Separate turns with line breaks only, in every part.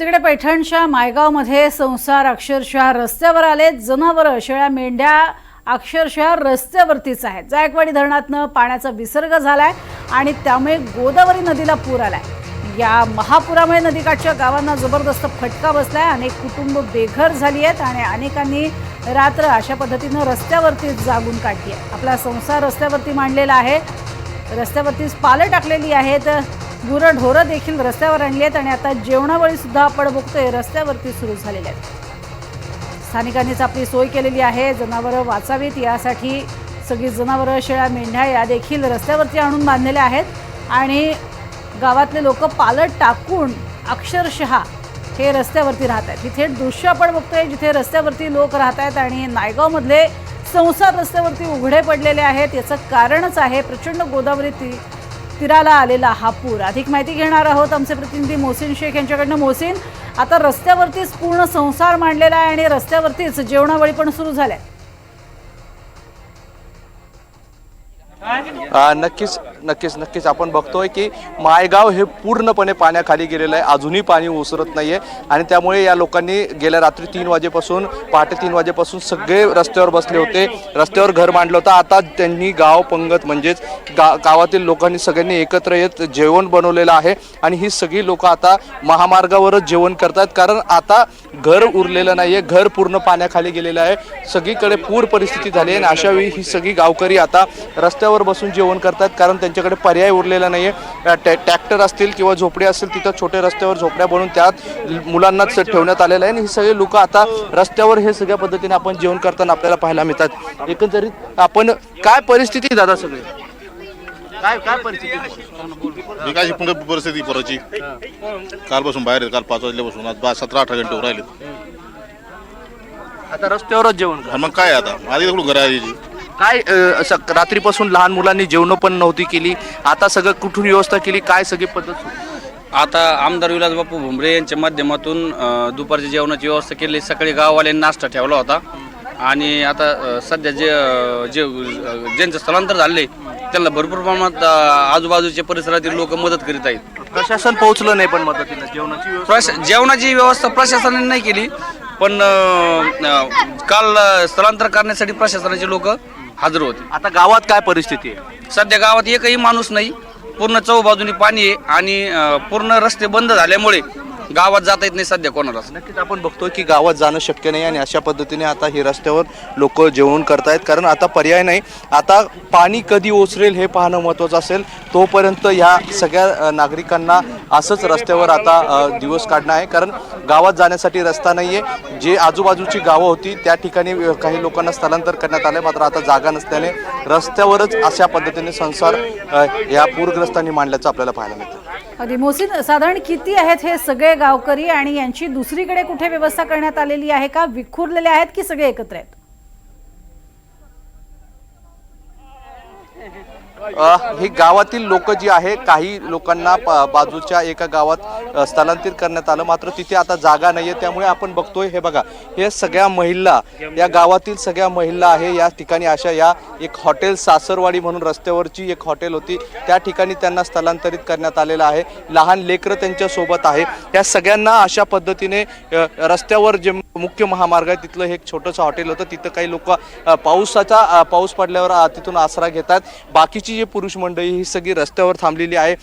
तिकडे पैठणच्या मायगावमध्ये संसार अक्षरशः रस्त्यावर आले जनावरं शेळ्या मेंढ्या अक्षरशः रस्त्यावरतीच आहेत. जायकवाडी धरणातनं पाण्याचा विसर्ग झालाय आणि त्यामुळे गोदावरी नदीला पूर आलाय. या महापुरामुळे नदीकाठच्या गावांना जबरदस्त फटका बसलाय. अनेक कुटुंब बेघर झाली आहेत आणि अनेकांनी रात्र अशा पद्धतीनं रस्त्यावरती जागून काढली आहे. आपला संसार रस्त्यावरती मांडलेला आहे. रस्त्यावरतीच पालं टाकलेली आहेत. गुरंढोरं देखील रस्त्यावर आणली आहेत आणि आता जेवणावेळी सुद्धा आपण बघतोय रस्त्यावरती सुरू झालेले आहेत. स्थानिकांनीच आपली सोय केलेली आहे जनावरं वाचावीत यासाठी सगळी जनावरं शेळ्या मेंढ्या या देखील रस्त्यावरती आणून बांधलेल्या आहेत. आणि गावातले लोक पालट टाकून अक्षरशः हे रस्त्यावरती राहत आहेत. तिथे दृश्य आपण बघतोय जिथे रस्त्यावरती लोक राहत आहेत आणि नायगावमधले संसार रस्त्यावरती उघडे पडलेले आहेत. याचं कारणच आहे प्रचंड गोदावरी ती तीराला आलेला हा पूर. अधिक माहिती घेणार आहोत आमचे प्रतिनिधी मोहसिन शेख यांच्याकडनं. मोहसिन आता रस्त्यावरतीच पूर्ण संसार मांडलेला आहे आणि रस्त्यावरतीच जेवणावळी पण सुरू झाल्या
नक्कीच नक्कीच नक्कीच आपण बघतोय की मायगाव हे पूर्णपणे पाण्याखाली गेलेलं आहे. अजूनही पाणी ओसरत आहे आणि त्यामुळे या लोकांनी गेल्या रात्री तीन वाजेपासून पहाटे तीन वाजेपासून सगळे रस्त्यावर बसले होते. रस्त्यावर घर मांडलं होतं. आता त्यांनी गाव पंगत म्हणजेच गा गावातील लोकांनी सगळ्यांनी एकत्र येत जेवण बनवलेलं आहे. आणि ही सगळी लोक आता महामार्गावरच जेवण करतात कारण आता घर उरलेलं नाही आहे घर पूर्ण पाण्याखाली गेलेलं आहे. सगळीकडे पूर परिस्थिती झाली आहे. आणि अशावेळी ही सगळी गावकरी आता रस्त्यावर बसून जेवण करतात कारण त्यांच्याकडे पर्याय उरलेला नाहीये. अ, टॅ ट्रॅक्टर असतील किंवा झोपडे असतील तिथं छोटे रस्त्यावर झोपड्या बनवून त्यात मुलांनाच ठेवण्यात आलेलं आहे. आणि ही सगळी लोक आता रस्त्यावर हे सगळ्या पद्धतीने आपण जेवण करताना आपल्याला पाहायला मिळतात. एकंदरीत आपण काय परिस्थिती आहे दादा सगळे? काय काय परिस्थिती
परवाची कालपासून बाहेर आहे, काल पाच वाजल्यापासून. आज बा सतरा अठरा घंटे राहिले
आता रस्त्यावरच जेवण
मग काय आता? आधी घर आहे याची?
काय अ, रात्रीपासून लहान मुलांनी जेवण पण नव्हती केली. आता सगळं कुठून व्यवस्था केली? काय सगळी पद्धत सुरू?
आता आमदार विलास बापू भुमरे यांच्या माध्यमातून अ, दुपारच्या जेवणाची व्यवस्था केली. सकाळी गाववाल्यांनी नाश्ता ठेवला होता. आणि आता अ, सध्या जे अ, जे अ, ज्यांचं स्थलांतर झाले त्यांना भरपूर प्रमाणात अ, आजूबाजूच्या परिसरातील लोक मदत करीत आहेत.
प्रशासन पोहोचलं नाही पण मदतीला जेवणाची व्यवस्था?
प्रश जेवणाची व्यवस्था प्रशासनाने नाही केली. पण अ, अ, काल अ, स्थलांतर करण्यासाठी प्रशासनाचे लोक हजर होते.
आता गावात काय परिस्थिती आहे?
सध्या गावात एकही माणूस नाही. पूर्ण चौबाजूनी पाणी आहे आणि अ, पूर्ण रस्ते बंद झाल्यामुळे गावात जाता येत नाही सध्या कोणालाच.
नक्कीच आपण बघतोय की गावात जाणं शक्य नाही आणि अशा पद्धतीने आता ही रस्त्यावर लोक जेवण करतायत. कारण आता पर्याय नाही. आता पाणी कधी ओसरेल हे पाहणं महत्त्वाचं असेल. तोपर्यंत ह्या सगळ्या अ, नागरिकांना असंच रस्त्यावर आता अ, दिवस काढणं आहे. कारण गावात जाण्यासाठी रस्ता नाही आहे जे आजूबाजूची गावं होती त्या ठिकाणी अ, काही लोकांना स्थलांतर करण्यात आलं मात्र आता जागा नसल्याने रस्त्यावरच अशा पद्धतीने संसार अ, या पूरग्रस्तांनी मांडल्याचं आपल्याला पाहायला मिळतं.
अगदी मोहसिन साधारण किती आहेत हे सगळे गावकरी आणि यांची दुसरीकडे कुठे व्यवस्था करण्यात आलेली आहे का? विखुरलेले आहेत की सगळे एकत्र आहेत?
ही गावातील लोक जी आहे काही लोकांना प- बाजूच्या एका गावात स्थलांतरित करण्यात आलं. मात्र तिथे आता जागा नाहीये त्यामुळे आपण बघतोय हे बघा हे सगळ्या महिला या गावातील सगळ्या महिला आहे या ठिकाणी अशा या एक हॉटेल सासरवाडी म्हणून रस्त्यावरची एक हॉटेल होती. त्या ठिकाणी त्यांना स्थलांतरित करण्यात आलेलं आहे. लहान लेकरं त्यांच्यासोबत आहे. या सगळ्यांना अशा पद्धतीने रस्त्यावर जे मुख्य महामार्ग आहे तिथलं हे एक छोटंसं हॉटेल होतं. तिथं काही लोक पावसाचा पाऊस पडल्यावर तिथून आसरा घेतात. बाकीची जी पुरुष मंडळी ही सगळी रस्त्यावर थांबलेली आहे.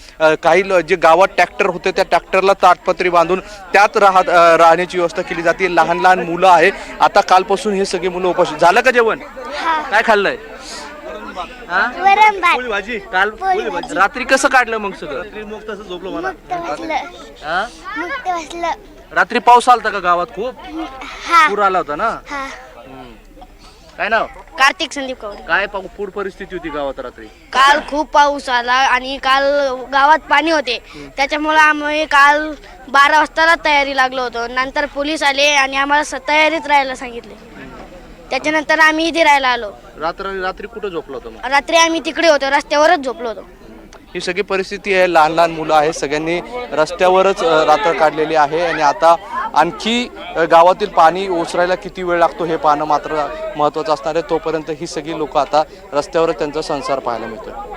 काही जे गावात ट्रॅक्टर होते त्या ट्रॅक्टरला ताटपत्री बांधून त्यात राहत राहण्याची व्यवस्था केली जाते. लहान लहान मुलं आहे. आता कालपासून हे सगळी मुलं उपस्थित झालं का जेवण? काय खाल्लंय? हा? भाजी. काल रात्री कसं काढलं मग सगळं? हा?
मुक्त बसलं.
रात्री पाऊस आलता का गावात खूप?
हा.
पूर आला होता ना?
हा.
काय नाव?
कार्तिक संदीप कवडे
काय पाऊ- पूर परिस्थिती होती गावात रात्री?
काल खूप पाऊस आला आणि काल गावात पाणी होते. त्याच्यामुळे आम्ही काल बारा वाजताला तयारी लागलो होतो. नंतर पोलीस आले आणि आम्हाला स- तयारीत राहायला सांगितले. त्याच्यानंतर आम्ही इथे राहायला आलो.
रात्र रात्री कुठं झोपलं होतं मग?
रात्री आम्ही तिकडे होतो रस्त्यावरच झोपलो होतो.
ही सगळी परिस्थिती आहे. लहान लहान मुलं आहे सगळ्यांनी रस्त्यावरच अ, रात्र काढलेली आहे आणि आता आणखी गावातील पाणी ओसरायला किती वेळ लागतो हे पाहणं मात्र महत्त्वाचं असणार आहे. तोपर्यंत ही सगळी लोकं आता रस्त्यावर त्यांचा संसार पाहायला मिळतो